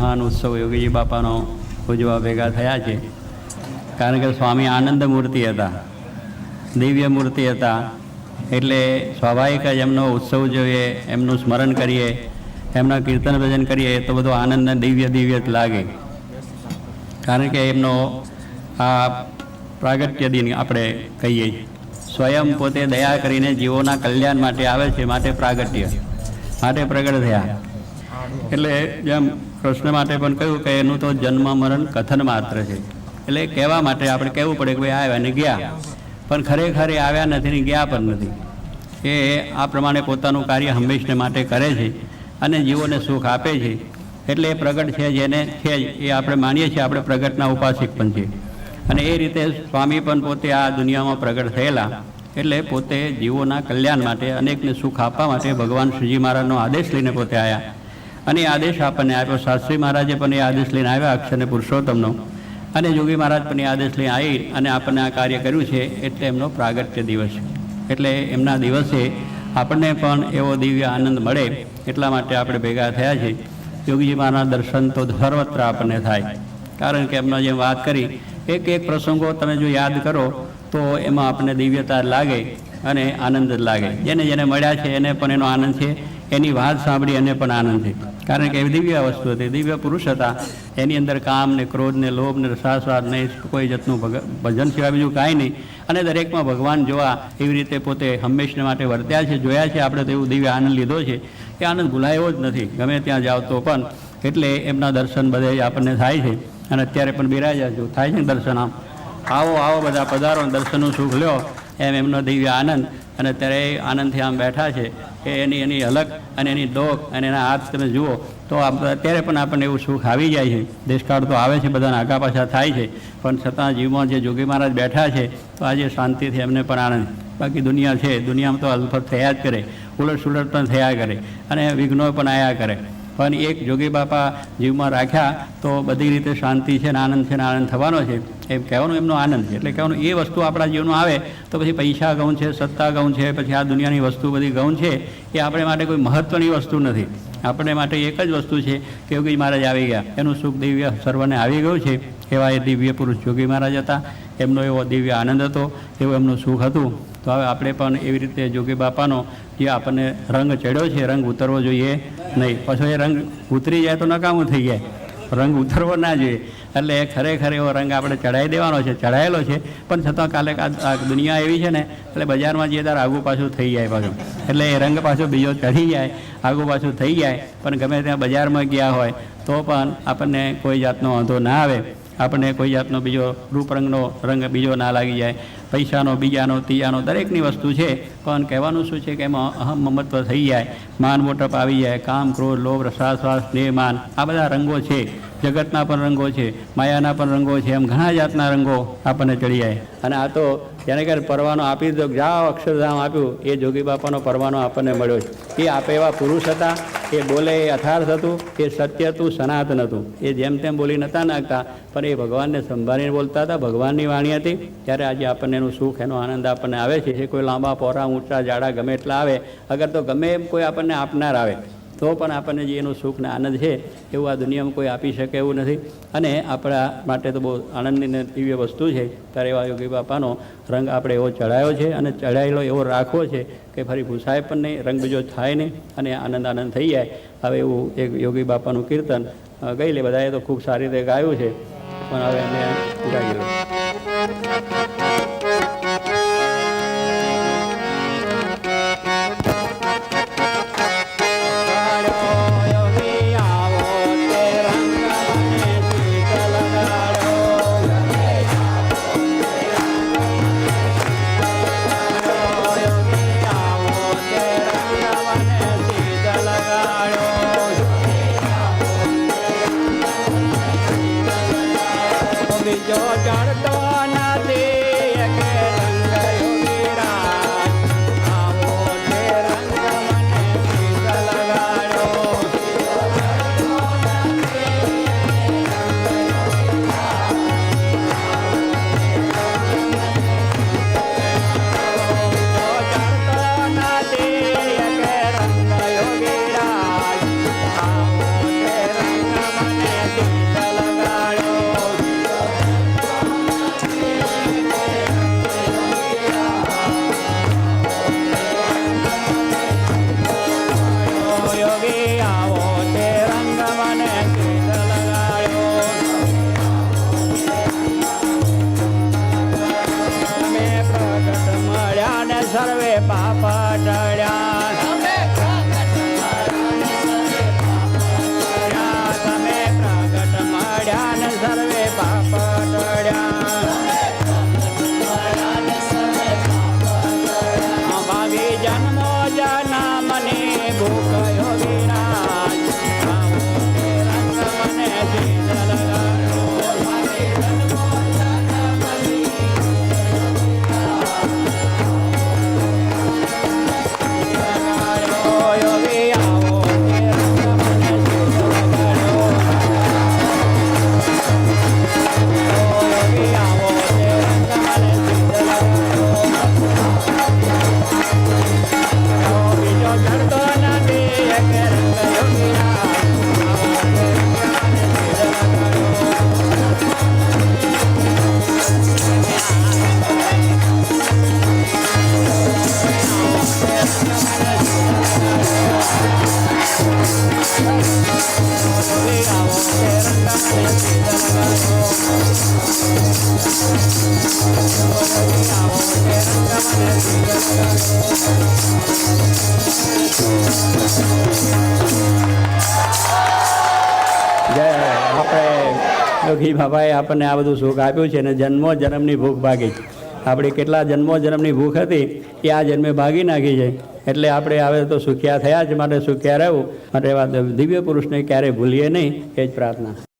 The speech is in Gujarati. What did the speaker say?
મહાન ઉત્સવ યોગીજી બાપાનો ઉજવા ભેગા થયા છે. કારણ કે સ્વામી આનંદ મૂર્તિ હતા દિવ્ય મૂર્તિ હતા. એટલે સ્વાભાવિક જ એમનો ઉત્સવ જોઈએ એમનું સ્મરણ કરીએ, એમના કીર્તન ભજન કરીએ, તો બધો આનંદ દિવ્ય દિવ્ય જ લાગે. કારણ કે એમનો આ પ્રાગટ્ય દિન આપણે કહીએ. સ્વયં પોતે દયા કરીને જીવોના કલ્યાણ માટે આવે છે, માટે પ્રાગટ્ય, માટે પ્રગટ થયા. એટલે જેમ કૃષ્ણ માટે પણ કહ્યું કે એનું તો જન્મ મરણ કથન માત્ર છે. એટલે કહેવા માટે આપણે કહેવું પડે કે ભાઈ આવ્યા ને ગયા. પણ ખરેખર આવ્યા નથી ને ગયા પણ નથી. એ આ પ્રમાણે પોતાનું કાર્ય હંમેશને માટે કરે છે અને જીવોને સુખ આપે છે. એટલે એ પ્રગટ છે જેને છે એ આપણે માનીએ છીએ, આપણે પ્રગટના ઉપાસિક પણ છે અને એ રીતે સ્વામી પણ પોતે આ દુનિયામાં પ્રગટ થયેલા. એટલે પોતે જીવોના કલ્યાણ માટે, અનેકને સુખ આપવા માટે ભગવાન શ્રીજી મહારાજનો આદેશ લઈને પોતે આવ્યા અને આદેશ આપણને આપ્યો. શાસ્ત્રી મહારાજે પણ એ આદેશ લઈને આવ્યા, અક્ષરને પુરુષોત્તમનો. અને જોગી મહારાજ પણ એ આદેશ લઈને આવી અને આપણને આ કાર્ય કર્યું છે એટલે એમનો પ્રાગટ્ય દિવસ. એટલે એમના દિવસે આપણને પણ એવો દિવ્ય આનંદ મળે એટલા માટે આપણે ભેગા થયા છે યોગીજી મહારાજ દર્શન તો સર્વત્ર આપણને થાય. કારણ કે એમનો જે વાત કરી એક એક પ્રસંગો તમે જો યાદ કરો, તો એમાં આપણને દિવ્યતા લાગે. અને આનંદ જ લાગે. જેને જેને મળ્યા છે એને પણ એનો આનંદ છે. એની વાત સાંભળી એને પણ આનંદ છે. કારણ કે એવી દિવ્ય વસ્તુ હતી. દિવ્ય પુરુષ હતા. એની અંદર કામ ને ક્રોધ ને લોભ ને રસાસ્વાદ નહીં કોઈ જાતનું ભજન સિવાય બીજું કાંઈ નહીં. અને દરેકમાં ભગવાન જોવા એવી રીતે પોતે હંમેશને માટે વર્ત્યા છે, જોયા છે. આપણે તો દિવ્ય આનંદ લીધો છે એ આનંદ ભૂલાયો જ નથી. ગમે ત્યાં જાઓ તો પણ. એટલે એમના દર્શન બધે આપણને થાય છે. અને અત્યારે પણ બિરાજ્યા છું. થાય છે દર્શન આમ? આવો આવો બધા પધારો દર્શનનું સુખ લ્યો. એમ એમનો દિવ્ય આનંદ. અને ત્યારે એ આનંદથી આમ બેઠા છે કે એની એની અલગ અને એની દોખ અને એના હાથ તમે જુઓ તો અત્યારે પણ આપણને એવું સુખ આવી જાય છે. દેશકાળ તો આવે છે, બધાને આગા પાછા થાય છે. પણ છતાં જીવમાં જે જોગી મહારાજ બેઠા છે તો આજે શાંતિથી એમને પણ આનંદ. બાકી દુનિયા છે, દુનિયામાં તો અલફત થયા જ કરે. ઉલટ સુલટ પણ થયા કરે અને વિઘ્નો પણ આવ્યા કરે. પણ એક જોગી બાપા જીવમાં રાખ્યા તો બધી રીતે શાંતિ છે ને આનંદ છે ને આનંદ થવાનો છે. એમ કહેવાનું એમનો આનંદ છે. એટલે કહેવાનું એ વસ્તુ આપણા જીવનમાં આવે તો પછી પૈસા ગૌણ છે, સત્તા ગૌણ છે, પછી આ દુનિયાની વસ્તુ બધી ગૌણ છે, એ આપણે માટે કોઈ મહત્ત્વની વસ્તુ નથી. આપણે માટે એક જ વસ્તુ છે કે યોગી મહારાજ આવી ગયા. એનું સુખ દિવ્ય સર્વને આવી ગયું છે. એવા એ દિવ્ય પુરુષ જોગી મહારાજ હતા. એમનો એવો દિવ્ય આનંદ હતો. એવું એમનું સુખ હતું. તો હવે આપણે પણ એવી રીતે જોગી બાપાનો જે આપણને રંગ ચડ્યો છે, રંગ ઉતરવો જોઈએ. નહીં, પાછો એ રંગ ઉતરી જાય તો નકામું થઈ જાય. રંગ ઉતરવો ના જોઈએ. એટલે ખરેખર એવો રંગ આપણે ચડાવી દેવાનો છે ચડાયેલો છે. પણ છતાં કાલે આ દુનિયા એવી છે ને, એટલે બજારમાં જઈએ ત્યારે આગું પાછું થઈ જાય પાછું. એટલે એ રંગ પાછો બીજો ચઢી જાય, આગું પાછું થઈ જાય. પણ ગમે ત્યાં બજારમાં ગયા હોય, તો પણ આપણને કોઈ જાતનો વાંધો ના આવે. આપણને કોઈ જાતનો બીજો રૂપરંગનો રંગ બીજો ના લાગી જાય. પૈસાનો, બીજાનો ત્રીજાનો દરેકની વસ્તુ છે. પણ કહેવાનું શું છે કે એમાં અહમ મમત્વ થઈ જાય. માન મોટપ આવી જાય. કામ, ક્રોધ, લોભ રસાસ્વાસ સ્નેહ માન આ બધા રંગો છે. જગતના પણ રંગો છે. માયાના પણ રંગો છે. એમ ઘણા જાતના રંગો આપણને ચડી જાય. અને આ તો જેને કહે પરવાનો આપી દો જા અક્ષરધામ આપ્યું, એ જોગી બાપાનો પરવાનો આપણને મળ્યો છે. એ આપે એવા પુરુષ હતા, એ બોલે એ અથાર્થ હતું એ સત્ય હતું, સનાતન હતું. એ જેમ તેમ બોલી નહોતા નાખતા. પણ એ ભગવાનને સંભાળીને બોલતા હતા. ભગવાનની વાણી હતી. ત્યારે આજે આપણને એનું સુખ, એનો આનંદ આપણને આવે છે. એ કોઈ લાંબા, પોરા, ઊંચા, જાડા, ગમે એટલા આવે, અગર તો ગમે એમ કોઈ આપણને આપનાર આવે, તો પણ આપણને જે એનું સુખ ને આનંદ છે, એવું આ દુનિયામાં કોઈ આપી શકે એવું નથી. અને આપણા માટે તો બહુ આનંદની દિવ્ય વસ્તુ છે. ત્યારે એવા યોગી બાપાનો રંગ આપણે એવો ચડાયો છે અને ચડાયેલો એવો રાખવો છે કે ફરી ભૂસાય પણ નહીં, રંગ બીજો થાય નહીં અને આનંદ આનંદ થઈ જાય. હવે એવું એક યોગી બાપાનું કીર્તન ગઈ લે, બધાએ તો ખૂબ સારી રીતે ગાયું છે. પણ હવે અમે ગાઈ લઉં Yeah. આપણે યોગી બાબાએ આપણને આ બધું સુખ આપ્યું છે અને જન્મો જન્મની ભૂખ ભાગી આપણી કેટલા જન્મો જન્મની ભૂખ હતી એ આ જન્મે ભાગી નાખી છે. એટલે આપણે હવે તો સુખ્યા થયા જ માટે સુખ્યા રહેવું. માટે દિવ્ય પુરુષને ક્યારેય ભૂલીએ નહીં, એ જ પ્રાર્થના